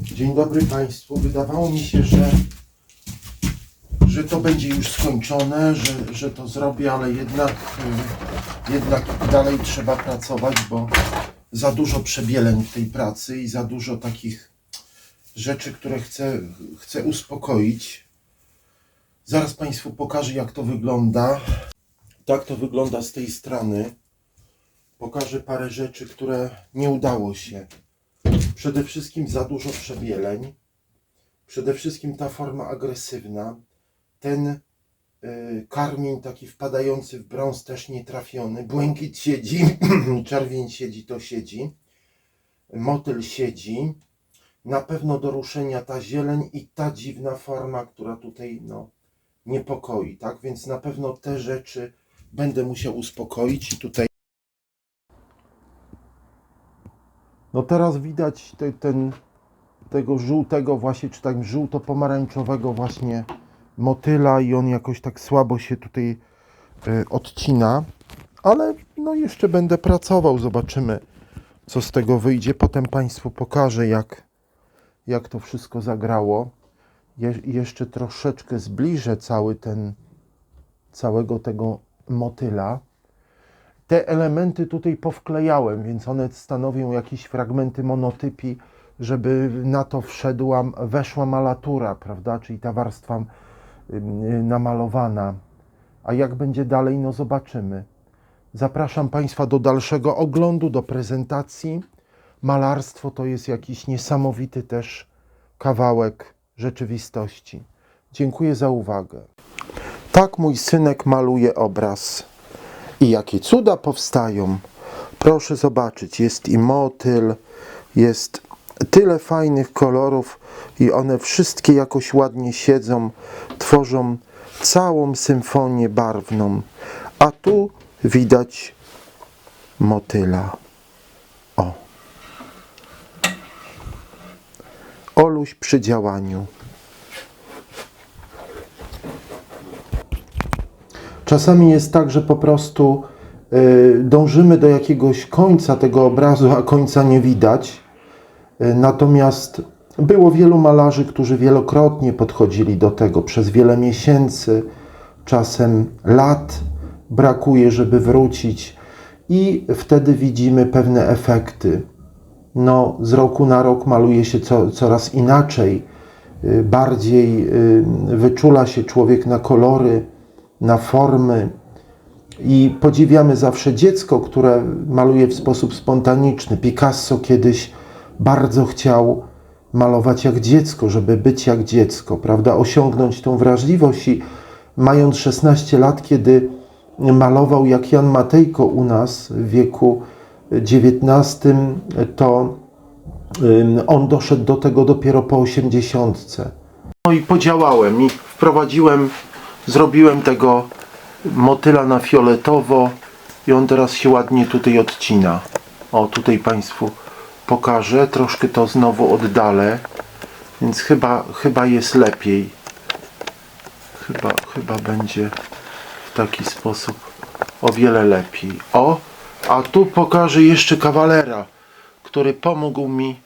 Dzień dobry Państwu. Wydawało mi się, że, że to będzie już skończone, że, że to zrobię, ale jednak, y, jednak dalej trzeba pracować, bo za dużo przebieleń w tej pracy i za dużo takich rzeczy, które chcę, chcę uspokoić. Zaraz Państwu pokażę, jak to wygląda. Tak to wygląda z tej strony. Pokażę parę rzeczy, które nie udało się. Przede wszystkim za dużo przebieleń. Przede wszystkim ta forma agresywna. Ten y, taki wpadający w brąz też nie trafiony. Błękit siedzi, czerwień siedzi, to siedzi. Motyl siedzi. Na pewno do ruszenia ta zieleń i ta dziwna forma, która tutaj no, niepokoi, tak? Więc na pewno te rzeczy będę musiał uspokoić i tutaj No teraz widać te, ten, tego żółtego właśnie, czy tak żółto-pomarańczowego właśnie motyla i on jakoś tak słabo się tutaj y, odcina, ale no jeszcze będę pracował, zobaczymy co z tego wyjdzie. Potem Państwu pokażę jak, jak to wszystko zagrało. Je, jeszcze troszeczkę zbliżę cały ten, całego tego motyla te elementy tutaj powklejałem, więc one stanowią jakieś fragmenty monotypii, żeby na to wszedła, weszła malatura, prawda, czyli ta warstwa namalowana. A jak będzie dalej, no zobaczymy. Zapraszam Państwa do dalszego oglądu, do prezentacji. Malarstwo to jest jakiś niesamowity też kawałek rzeczywistości. Dziękuję za uwagę. Tak mój synek maluje obraz. I jakie cuda powstają. Proszę zobaczyć, jest i motyl, jest tyle fajnych kolorów i one wszystkie jakoś ładnie siedzą, tworzą całą symfonię barwną. A tu widać motyla. O. Oluś przy działaniu. Czasami jest tak, że po prostu y, dążymy do jakiegoś końca tego obrazu, a końca nie widać. Y, natomiast było wielu malarzy, którzy wielokrotnie podchodzili do tego przez wiele miesięcy, czasem lat brakuje, żeby wrócić, i wtedy widzimy pewne efekty. No, z roku na rok maluje się co, coraz inaczej, y, bardziej wyczula się człowiek na kolory na formy. I podziwiamy zawsze dziecko, które maluje w sposób spontaniczny. Picasso kiedyś bardzo chciał malować jak dziecko, żeby być jak dziecko, prawda? Osiągnąć tą wrażliwość i mając 16 lat, kiedy malował jak Jan Matejko u nas w wieku XIX, to on doszedł do tego dopiero po 80. No i podziałałem i wprowadziłem Zrobiłem tego motyla na fioletowo i on teraz się ładnie tutaj odcina. O, tutaj Państwu pokażę. Troszkę to znowu oddalę, więc chyba, chyba jest lepiej. Chyba, chyba będzie w taki sposób o wiele lepiej. O, a tu pokażę jeszcze kawalera, który pomógł mi